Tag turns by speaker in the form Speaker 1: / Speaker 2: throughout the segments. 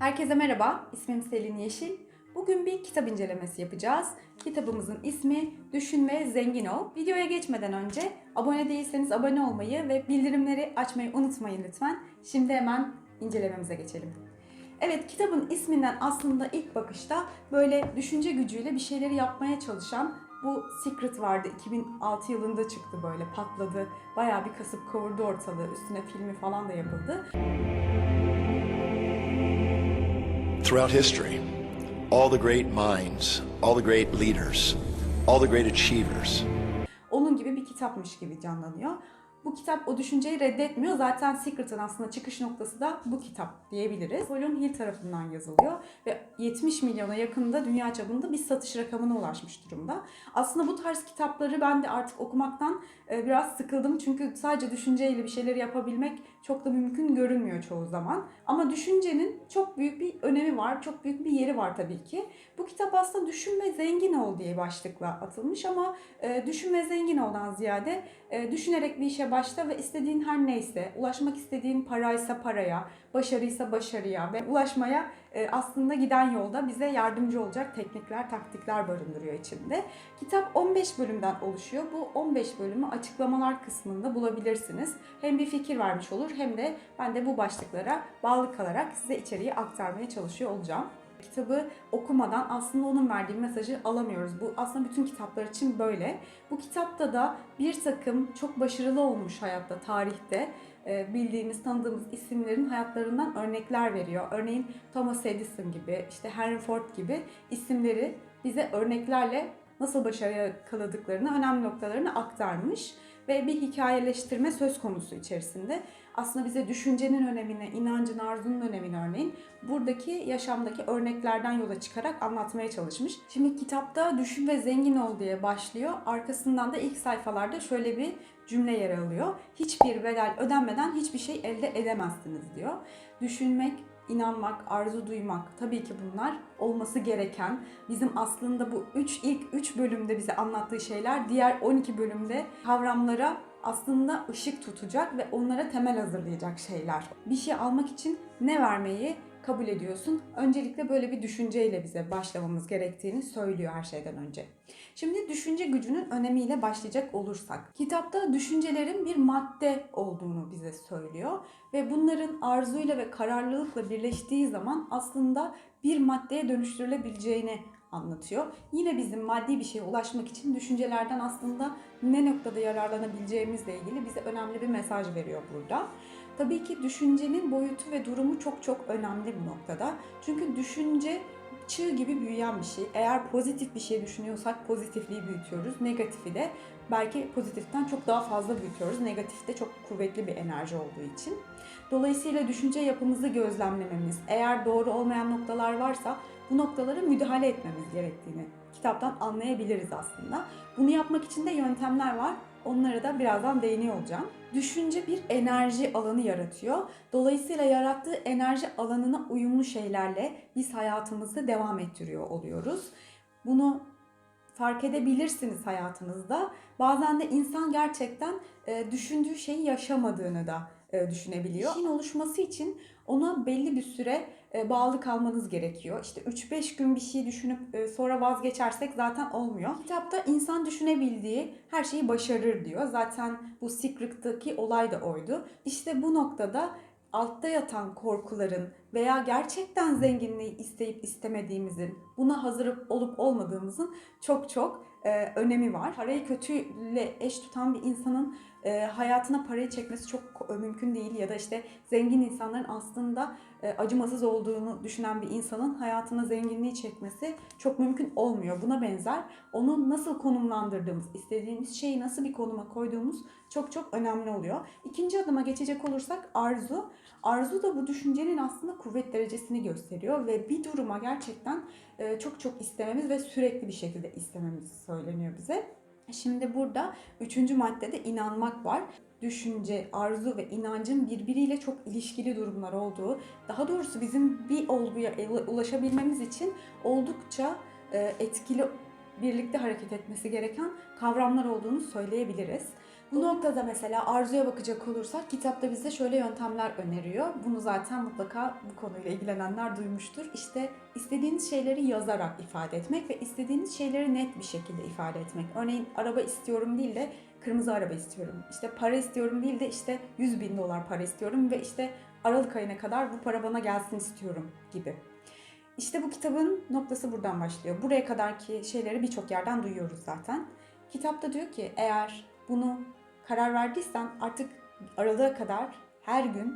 Speaker 1: Herkese merhaba, ismim Selin Yeşil. Bugün bir kitap incelemesi yapacağız. Kitabımızın ismi Düşün ve Zengin Ol. Videoya geçmeden önce abone değilseniz abone olmayı ve bildirimleri açmayı unutmayın lütfen. Şimdi hemen incelememize geçelim. Evet, kitabın isminden aslında ilk bakışta böyle düşünce gücüyle bir şeyleri yapmaya çalışan bu Secret vardı. 2006 yılında çıktı böyle patladı. Bayağı bir kasıp kavurdu ortalığı. Üstüne filmi falan da yapıldı.
Speaker 2: Throughout history, all the great minds, all the great leaders, all the great achievers
Speaker 1: onun gibi bir kitapmış gibi canlanıyor. Bu kitap o düşünceyi reddetmiyor. Zaten Secret'ın aslında çıkış noktası da bu kitap diyebiliriz. Colin Hill tarafından yazılıyor ve 70 milyona yakında dünya çapında bir satış rakamına ulaşmış durumda. Aslında bu tarz kitapları ben de artık okumaktan e, biraz sıkıldım. Çünkü sadece düşünceyle bir şeyler yapabilmek çok da mümkün görünmüyor çoğu zaman. Ama düşüncenin çok büyük bir önemi var, çok büyük bir yeri var tabii ki. Bu kitap aslında düşün ve zengin ol diye başlıkla atılmış ama e, düşün ve zengin oldan ziyade e, düşünerek bir işe başla ve istediğin her neyse, ulaşmak istediğin paraysa paraya, başarıysa başarıya ve ulaşmaya aslında giden yolda bize yardımcı olacak teknikler, taktikler barındırıyor içinde. Kitap 15 bölümden oluşuyor. Bu 15 bölümü açıklamalar kısmında bulabilirsiniz. Hem bir fikir vermiş olur hem de ben de bu başlıklara bağlı kalarak size içeriği aktarmaya çalışıyor olacağım. Kitabı okumadan aslında onun verdiği mesajı alamıyoruz. Bu aslında bütün kitaplar için böyle. Bu kitapta da bir takım çok başarılı olmuş hayatta, tarihte e, bildiğimiz, tanıdığımız isimlerin hayatlarından örnekler veriyor. Örneğin Thomas Edison gibi, işte Henry Ford gibi isimleri bize örneklerle nasıl başarıya yakaladıklarını, önemli noktalarını aktarmış ve bir hikayeleştirme söz konusu içerisinde. Aslında bize düşüncenin önemini, inancın, arzunun önemini örneğin buradaki yaşamdaki örneklerden yola çıkarak anlatmaya çalışmış. Şimdi kitapta düşün ve zengin ol diye başlıyor. Arkasından da ilk sayfalarda şöyle bir cümle yer alıyor. Hiçbir bedel ödenmeden hiçbir şey elde edemezsiniz diyor. Düşünmek, inanmak, arzu duymak tabii ki bunlar olması gereken. Bizim aslında bu 3 ilk 3 bölümde bize anlattığı şeyler diğer 12 bölümde kavramlara aslında ışık tutacak ve onlara temel hazırlayacak şeyler. Bir şey almak için ne vermeyi kabul ediyorsun? Öncelikle böyle bir düşünceyle bize başlamamız gerektiğini söylüyor her şeyden önce. Şimdi düşünce gücünün önemiyle başlayacak olursak. Kitapta düşüncelerin bir madde olduğunu bize söylüyor ve bunların arzuyla ve kararlılıkla birleştiği zaman aslında bir maddeye dönüştürülebileceğini anlatıyor. Yine bizim maddi bir şeye ulaşmak için düşüncelerden aslında ne noktada yararlanabileceğimizle ilgili bize önemli bir mesaj veriyor burada. Tabii ki düşüncenin boyutu ve durumu çok çok önemli bir noktada. Çünkü düşünce çığ gibi büyüyen bir şey. Eğer pozitif bir şey düşünüyorsak pozitifliği büyütüyoruz. Negatifi de belki pozitiften çok daha fazla büyütüyoruz. Negatif de çok kuvvetli bir enerji olduğu için. Dolayısıyla düşünce yapımızı gözlemlememiz, eğer doğru olmayan noktalar varsa bu noktalara müdahale etmemiz gerektiğini kitaptan anlayabiliriz aslında. Bunu yapmak için de yöntemler var. Onlara da birazdan değiniyor olacağım. Düşünce bir enerji alanı yaratıyor. Dolayısıyla yarattığı enerji alanına uyumlu şeylerle biz hayatımızı devam ettiriyor oluyoruz. Bunu fark edebilirsiniz hayatınızda. Bazen de insan gerçekten e, düşündüğü şeyi yaşamadığını da düşünebiliyor. İşin oluşması için ona belli bir süre e, bağlı kalmanız gerekiyor. İşte 3-5 gün bir şey düşünüp e, sonra vazgeçersek zaten olmuyor. Kitapta insan düşünebildiği her şeyi başarır diyor. Zaten bu Secret'taki olay da oydu. İşte bu noktada altta yatan korkuların veya gerçekten zenginliği isteyip istemediğimizin, buna hazır olup olmadığımızın çok çok e, önemi var. Parayı kötüyle eş tutan bir insanın e, hayatına parayı çekmesi çok mümkün değil ya da işte zengin insanların aslında e, acımasız olduğunu düşünen bir insanın hayatına zenginliği çekmesi çok mümkün olmuyor. Buna benzer onu nasıl konumlandırdığımız, istediğimiz şeyi nasıl bir konuma koyduğumuz çok çok önemli oluyor. İkinci adıma geçecek olursak arzu. Arzu da bu düşüncenin aslında kuvvet derecesini gösteriyor ve bir duruma gerçekten e, çok çok istememiz ve sürekli bir şekilde istememiz söyleniyor bize. Şimdi burada üçüncü maddede inanmak var. Düşünce, arzu ve inancın birbiriyle çok ilişkili durumlar olduğu, daha doğrusu bizim bir olguya ulaşabilmemiz için oldukça e, etkili birlikte hareket etmesi gereken kavramlar olduğunu söyleyebiliriz. Bu noktada mesela arzuya bakacak olursak kitapta bize şöyle yöntemler öneriyor. Bunu zaten mutlaka bu konuyla ilgilenenler duymuştur. İşte istediğiniz şeyleri yazarak ifade etmek ve istediğiniz şeyleri net bir şekilde ifade etmek. Örneğin araba istiyorum değil de kırmızı araba istiyorum. İşte para istiyorum değil de işte 100 bin dolar para istiyorum ve işte Aralık ayına kadar bu para bana gelsin istiyorum gibi. İşte bu kitabın noktası buradan başlıyor. Buraya kadarki şeyleri birçok yerden duyuyoruz zaten. Kitapta diyor ki eğer bunu karar verdiysen artık aralığa kadar her gün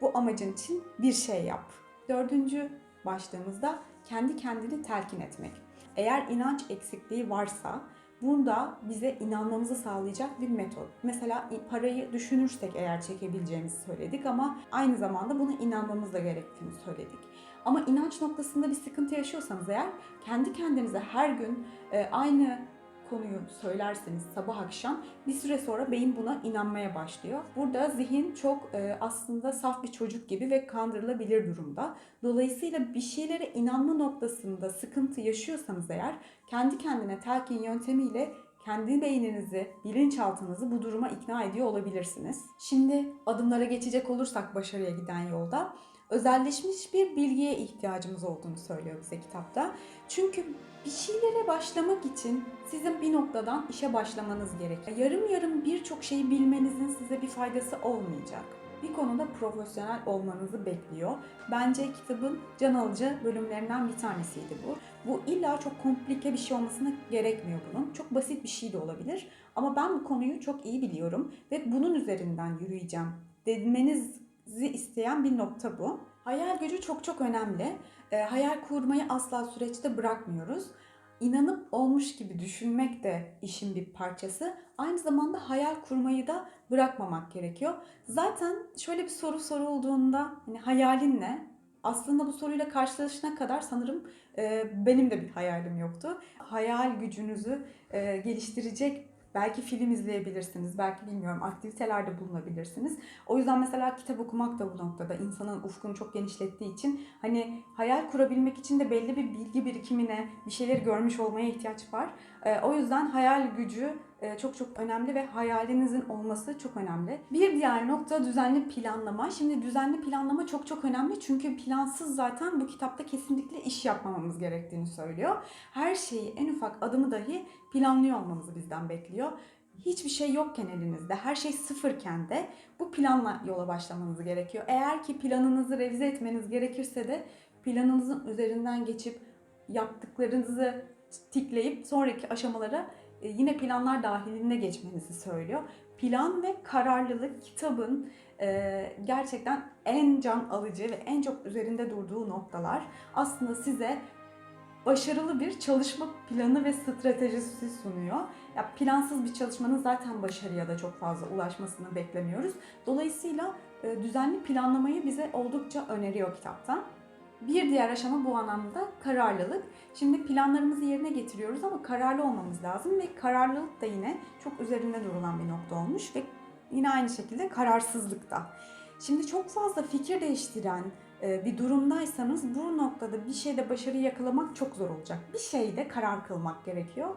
Speaker 1: bu amacın için bir şey yap. Dördüncü başlığımızda kendi kendini telkin etmek. Eğer inanç eksikliği varsa bunda bize inanmamızı sağlayacak bir metot. Mesela parayı düşünürsek eğer çekebileceğimizi söyledik ama aynı zamanda buna inanmamız da gerektiğini söyledik. Ama inanç noktasında bir sıkıntı yaşıyorsanız eğer kendi kendinize her gün e, aynı konuyu söylerseniz sabah akşam bir süre sonra beyin buna inanmaya başlıyor. Burada zihin çok e, aslında saf bir çocuk gibi ve kandırılabilir durumda. Dolayısıyla bir şeylere inanma noktasında sıkıntı yaşıyorsanız eğer kendi kendine telkin yöntemiyle kendi beyninizi, bilinçaltınızı bu duruma ikna ediyor olabilirsiniz. Şimdi adımlara geçecek olursak başarıya giden yolda özelleşmiş bir bilgiye ihtiyacımız olduğunu söylüyor bize kitapta. Çünkü bir şeylere başlamak için sizin bir noktadan işe başlamanız gerekiyor. Yarım yarım birçok şeyi bilmenizin size bir faydası olmayacak. Bir konuda profesyonel olmanızı bekliyor. Bence kitabın can alıcı bölümlerinden bir tanesiydi bu. Bu illa çok komplike bir şey olmasına gerekmiyor bunun. Çok basit bir şey de olabilir. Ama ben bu konuyu çok iyi biliyorum ve bunun üzerinden yürüyeceğim demenizi isteyen bir nokta bu. Hayal gücü çok çok önemli. E, hayal kurmayı asla süreçte bırakmıyoruz. İnanıp olmuş gibi düşünmek de işin bir parçası. Aynı zamanda hayal kurmayı da bırakmamak gerekiyor. Zaten şöyle bir soru sorulduğunda hani hayalin ne? Aslında bu soruyla karşılaşana kadar sanırım e, benim de bir hayalim yoktu. Hayal gücünüzü e, geliştirecek Belki film izleyebilirsiniz, belki bilmiyorum aktivitelerde bulunabilirsiniz. O yüzden mesela kitap okumak da bu noktada insanın ufkunu çok genişlettiği için hani hayal kurabilmek için de belli bir bilgi birikimine, bir şeyleri görmüş olmaya ihtiyaç var. Ee, o yüzden hayal gücü çok çok önemli ve hayalinizin olması çok önemli. Bir diğer nokta düzenli planlama. Şimdi düzenli planlama çok çok önemli çünkü plansız zaten bu kitapta kesinlikle iş yapmamamız gerektiğini söylüyor. Her şeyi en ufak adımı dahi planlıyor olmamızı bizden bekliyor. Hiçbir şey yokken elinizde, her şey sıfırken de bu planla yola başlamanız gerekiyor. Eğer ki planınızı revize etmeniz gerekirse de planınızın üzerinden geçip yaptıklarınızı tikleyip sonraki aşamalara e, yine planlar dahilinde geçmenizi söylüyor. Plan ve kararlılık kitabın e, gerçekten en can alıcı ve en çok üzerinde durduğu noktalar. Aslında size başarılı bir çalışma planı ve stratejisi sunuyor. Ya plansız bir çalışmanın zaten başarıya da çok fazla ulaşmasını beklemiyoruz. Dolayısıyla e, düzenli planlamayı bize oldukça öneriyor kitaptan. Bir diğer aşama bu anlamda kararlılık. Şimdi planlarımızı yerine getiriyoruz ama kararlı olmamız lazım ve kararlılık da yine çok üzerinde durulan bir nokta olmuş ve yine aynı şekilde kararsızlık da. Şimdi çok fazla fikir değiştiren e, bir durumdaysanız bu noktada bir şeyde başarı yakalamak çok zor olacak. Bir şeyde karar kılmak gerekiyor.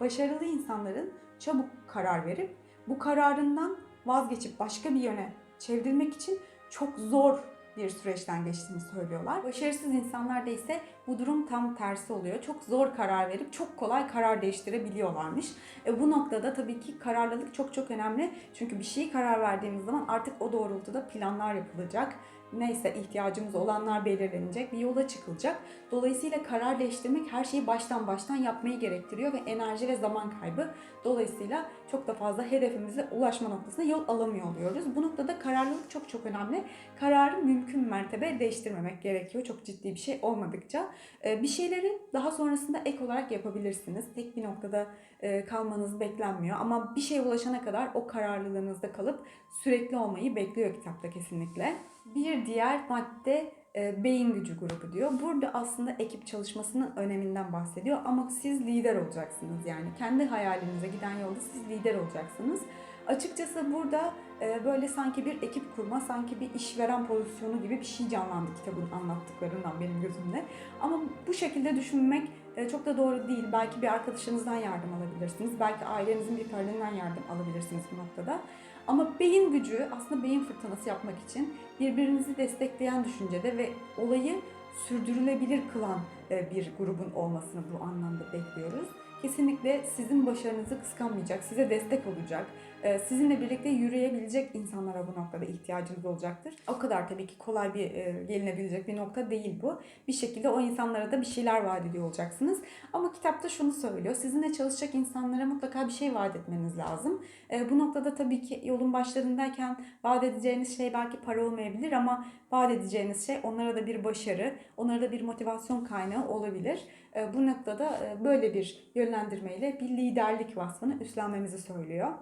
Speaker 1: Başarılı insanların çabuk karar verip bu kararından vazgeçip başka bir yöne çevrilmek için çok zor bir süreçten geçtiğini söylüyorlar. Başarısız insanlarda ise bu durum tam tersi oluyor. Çok zor karar verip çok kolay karar değiştirebiliyorlarmış. E bu noktada tabii ki kararlılık çok çok önemli. Çünkü bir şeyi karar verdiğimiz zaman artık o doğrultuda planlar yapılacak. Neyse ihtiyacımız olanlar belirlenecek, bir yola çıkılacak. Dolayısıyla karar değiştirmek her şeyi baştan baştan yapmayı gerektiriyor ve enerji ve zaman kaybı. Dolayısıyla çok da fazla hedefimize ulaşma noktasına yol alamıyor oluyoruz. Bu noktada kararlılık çok çok önemli. Kararı mümkün mertebe değiştirmemek gerekiyor. Çok ciddi bir şey olmadıkça. Ee, Bir şeyleri daha sonrasında ek olarak yapabilirsiniz. Tek bir noktada e, kalmanız beklenmiyor. Ama bir şeye ulaşana kadar o kararlılığınızda kalıp sürekli olmayı bekliyor kitapta kesinlikle. Bir diğer madde beyin gücü grubu diyor. Burada aslında ekip çalışmasının öneminden bahsediyor ama siz lider olacaksınız yani. Kendi hayalinize giden yolda siz lider olacaksınız. Açıkçası burada e, böyle sanki bir ekip kurma, sanki bir işveren pozisyonu gibi bir şey canlandı kitabın anlattıklarından benim gözümde. Ama bu şekilde düşünmek e, çok da doğru değil. Belki bir arkadaşınızdan yardım alabilirsiniz. Belki ailenizin bir ferdinden yardım alabilirsiniz bu noktada. Ama beyin gücü aslında beyin fırtınası yapmak için birbirinizi destekleyen düşüncede ve olayı sürdürülebilir kılan e, bir grubun olmasını bu anlamda bekliyoruz. Kesinlikle sizin başarınızı kıskanmayacak, size destek olacak, e, sizinle birlikte yürüyebilecek insanlara bu noktada ihtiyacınız olacaktır. O kadar tabii ki kolay bir e, gelinebilecek bir nokta değil bu. Bir şekilde o insanlara da bir şeyler vaat ediyor olacaksınız. Ama kitapta şunu söylüyor. Sizinle çalışacak insanlara mutlaka bir şey vaat etmeniz lazım. E, bu noktada tabii ki yolun başlarındayken vaat edeceğiniz şey belki para olmayabilir ama vaat edeceğiniz şey onlara da bir başarı, onlara da bir motivasyon kaynağı olabilir. E, bu noktada e, böyle bir yönlendirmeyle bir liderlik vasfını üstlenmemizi söylüyor.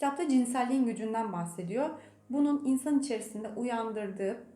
Speaker 1: Kitapta cinselliğin gücünden bahsediyor. Bunun insan içerisinde uyandırdığı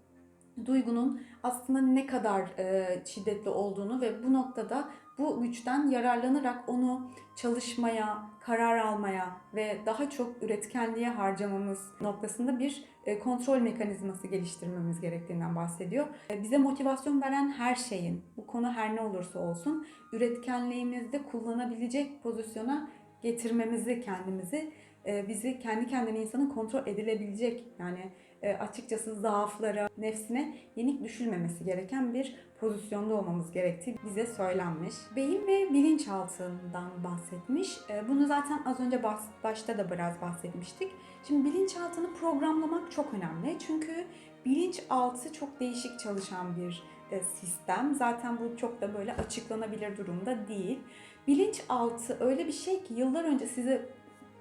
Speaker 1: duygunun aslında ne kadar e, şiddetli olduğunu ve bu noktada bu güçten yararlanarak onu çalışmaya, karar almaya ve daha çok üretkenliğe harcamamız noktasında bir e, kontrol mekanizması geliştirmemiz gerektiğinden bahsediyor. E, Bize motivasyon veren her şeyin, bu konu her ne olursa olsun, üretkenliğimizde kullanabilecek pozisyona getirmemizi kendimizi bizi kendi kendine insanın kontrol edilebilecek yani e, açıkçası zaaflara, nefsine yenik düşülmemesi gereken bir pozisyonda olmamız gerektiği bize söylenmiş. Beyin ve bilinçaltından bahsetmiş. E, Bunu zaten az önce başta da biraz bahsetmiştik. Şimdi bilinçaltını programlamak çok önemli. Çünkü bilinçaltı çok değişik çalışan bir e, sistem. Zaten bu çok da böyle açıklanabilir durumda değil. Bilinçaltı öyle bir şey ki yıllar önce sizi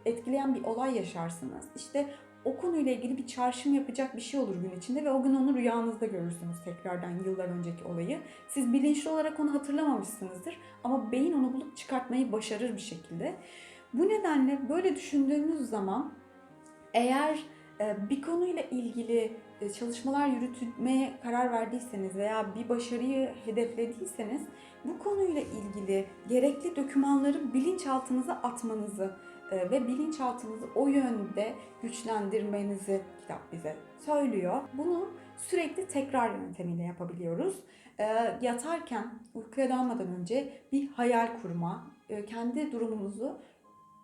Speaker 1: etkileyen bir olay yaşarsınız. İşte o konuyla ilgili bir çağrışım yapacak bir şey olur gün içinde ve o gün onu rüyanızda görürsünüz tekrardan yıllar önceki olayı. Siz bilinçli olarak onu hatırlamamışsınızdır ama beyin onu bulup çıkartmayı başarır bir şekilde. Bu nedenle böyle düşündüğünüz zaman eğer e, bir konuyla ilgili e, çalışmalar yürütmeye karar verdiyseniz veya bir başarıyı hedeflediyseniz bu konuyla ilgili gerekli dokümanları bilinçaltınıza atmanızı ve bilinçaltınızı o yönde güçlendirmenizi kitap bize söylüyor. Bunu sürekli tekrar yöntemiyle yapabiliyoruz. E, yatarken uykuya dalmadan önce bir hayal kurma, e, kendi durumumuzu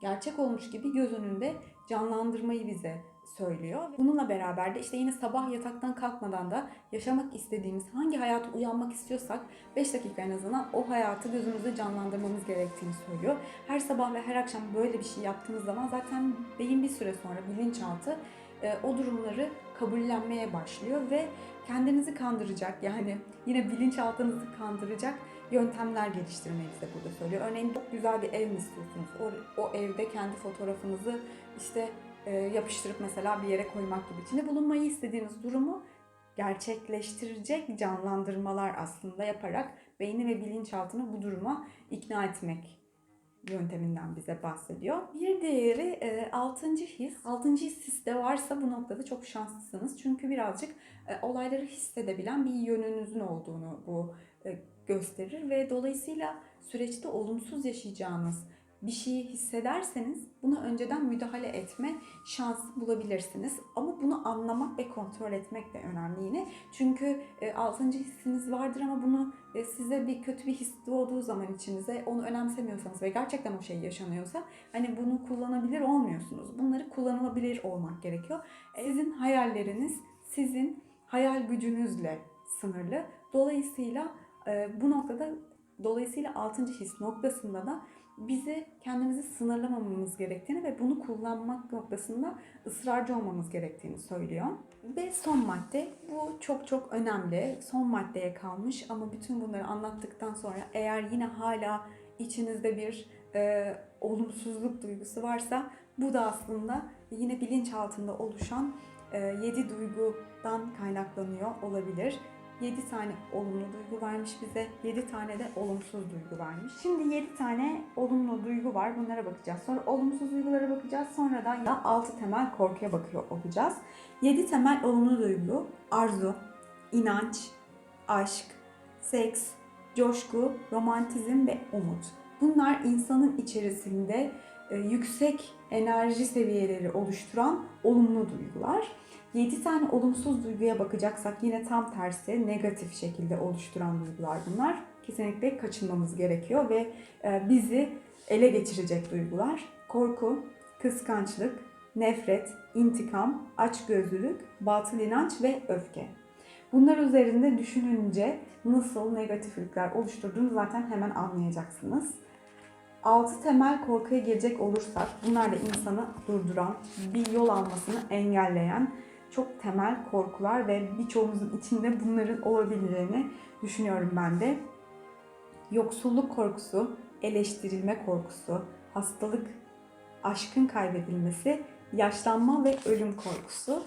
Speaker 1: gerçek olmuş gibi göz önünde canlandırmayı bize söylüyor. Bununla beraber de işte yine sabah yataktan kalkmadan da yaşamak istediğimiz hangi hayatı uyanmak istiyorsak 5 dakika en azından o hayatı gözümüzde canlandırmamız gerektiğini söylüyor. Her sabah ve her akşam böyle bir şey yaptığınız zaman zaten beyin bir süre sonra bilinçaltı e, o durumları kabullenmeye başlıyor ve kendinizi kandıracak yani yine bilinçaltınızı kandıracak yöntemler geliştirmeyi bize burada söylüyor. Örneğin çok güzel bir ev mi istiyorsunuz? O, o evde kendi fotoğrafınızı işte yapıştırıp mesela bir yere koymak gibi içinde bulunmayı istediğiniz durumu gerçekleştirecek canlandırmalar aslında yaparak beyni ve bilinçaltını bu duruma ikna etmek yönteminden bize bahsediyor. Bir diğeri e, altıncı his. Altıncı his sizde varsa bu noktada çok şanslısınız. Çünkü birazcık e, olayları hissedebilen bir yönünüzün olduğunu bu e, gösterir ve dolayısıyla süreçte olumsuz yaşayacağınız bir şeyi hissederseniz buna önceden müdahale etme şansı bulabilirsiniz. Ama bunu anlamak ve kontrol etmek de önemli yine. Çünkü e, altıncı hissiniz vardır ama bunu e, size bir kötü bir his doğduğu zaman içinize onu önemsemiyorsanız ve gerçekten o şey yaşanıyorsa hani bunu kullanabilir olmuyorsunuz. Bunları kullanılabilir olmak gerekiyor. Sizin hayalleriniz sizin hayal gücünüzle sınırlı. Dolayısıyla e, bu noktada dolayısıyla altıncı his noktasında da bizi kendimizi sınırlamamamız gerektiğini ve bunu kullanmak noktasında ısrarcı olmamız gerektiğini söylüyor. Ve son madde bu çok çok önemli. Son maddeye kalmış ama bütün bunları anlattıktan sonra eğer yine hala içinizde bir e, olumsuzluk duygusu varsa bu da aslında yine bilinç altında oluşan e, yedi duygudan kaynaklanıyor olabilir. 7 tane olumlu duygu vermiş bize, 7 tane de olumsuz duygu vermiş. Şimdi 7 tane olumlu duygu var. Bunlara bakacağız. Sonra olumsuz duygulara bakacağız. Sonra da ya 6 temel korkuya bakıyor olacağız. 7 temel olumlu duygu arzu, inanç, aşk, seks, coşku, romantizm ve umut. Bunlar insanın içerisinde e, yüksek enerji seviyeleri oluşturan olumlu duygular. 7 tane olumsuz duyguya bakacaksak yine tam tersi negatif şekilde oluşturan duygular bunlar. kesinlikle kaçınmamız gerekiyor ve e, bizi ele geçirecek duygular korku, kıskançlık, nefret, intikam, açgözlülük, batıl inanç ve öfke. Bunlar üzerinde düşününce nasıl negatiflikler oluşturduğunu zaten hemen anlayacaksınız. Altı temel korkuya gelecek olursak bunlar da insanı durduran, bir yol almasını engelleyen çok temel korkular ve birçoğumuzun içinde bunların olabileceğini düşünüyorum ben de. Yoksulluk korkusu, eleştirilme korkusu, hastalık, aşkın kaybedilmesi, yaşlanma ve ölüm korkusu.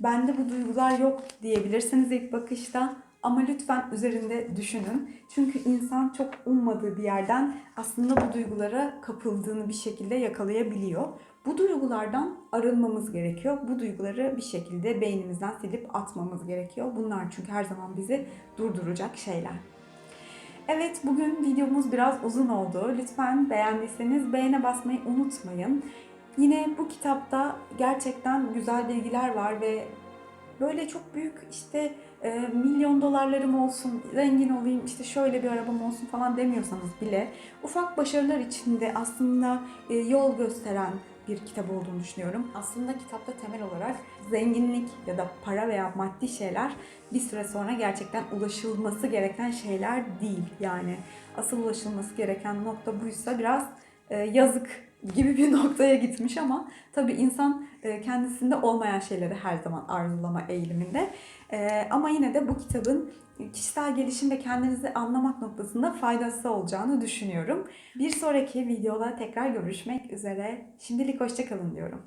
Speaker 1: Bende bu duygular yok diyebilirsiniz ilk bakışta ama lütfen üzerinde düşünün. Çünkü insan çok ummadığı bir yerden aslında bu duygulara kapıldığını bir şekilde yakalayabiliyor. Bu duygulardan arınmamız gerekiyor. Bu duyguları bir şekilde beynimizden silip atmamız gerekiyor. Bunlar çünkü her zaman bizi durduracak şeyler. Evet bugün videomuz biraz uzun oldu. Lütfen beğendiyseniz beğene basmayı unutmayın. Yine bu kitapta gerçekten güzel bilgiler var ve böyle çok büyük işte e, milyon dolarlarım olsun, zengin olayım, işte şöyle bir arabam olsun falan demiyorsanız bile ufak başarılar içinde aslında e, yol gösteren bir kitap olduğunu düşünüyorum. Aslında kitapta temel olarak zenginlik ya da para veya maddi şeyler bir süre sonra gerçekten ulaşılması gereken şeyler değil. Yani asıl ulaşılması gereken nokta buysa biraz e, yazık gibi bir noktaya gitmiş ama tabii insan e, kendisinde olmayan şeyleri her zaman arzulama eğiliminde. E, ama yine de bu kitabın kişisel gelişim ve kendinizi anlamak noktasında faydası olacağını düşünüyorum. Bir sonraki videoda tekrar görüşmek üzere. Şimdilik hoşçakalın diyorum.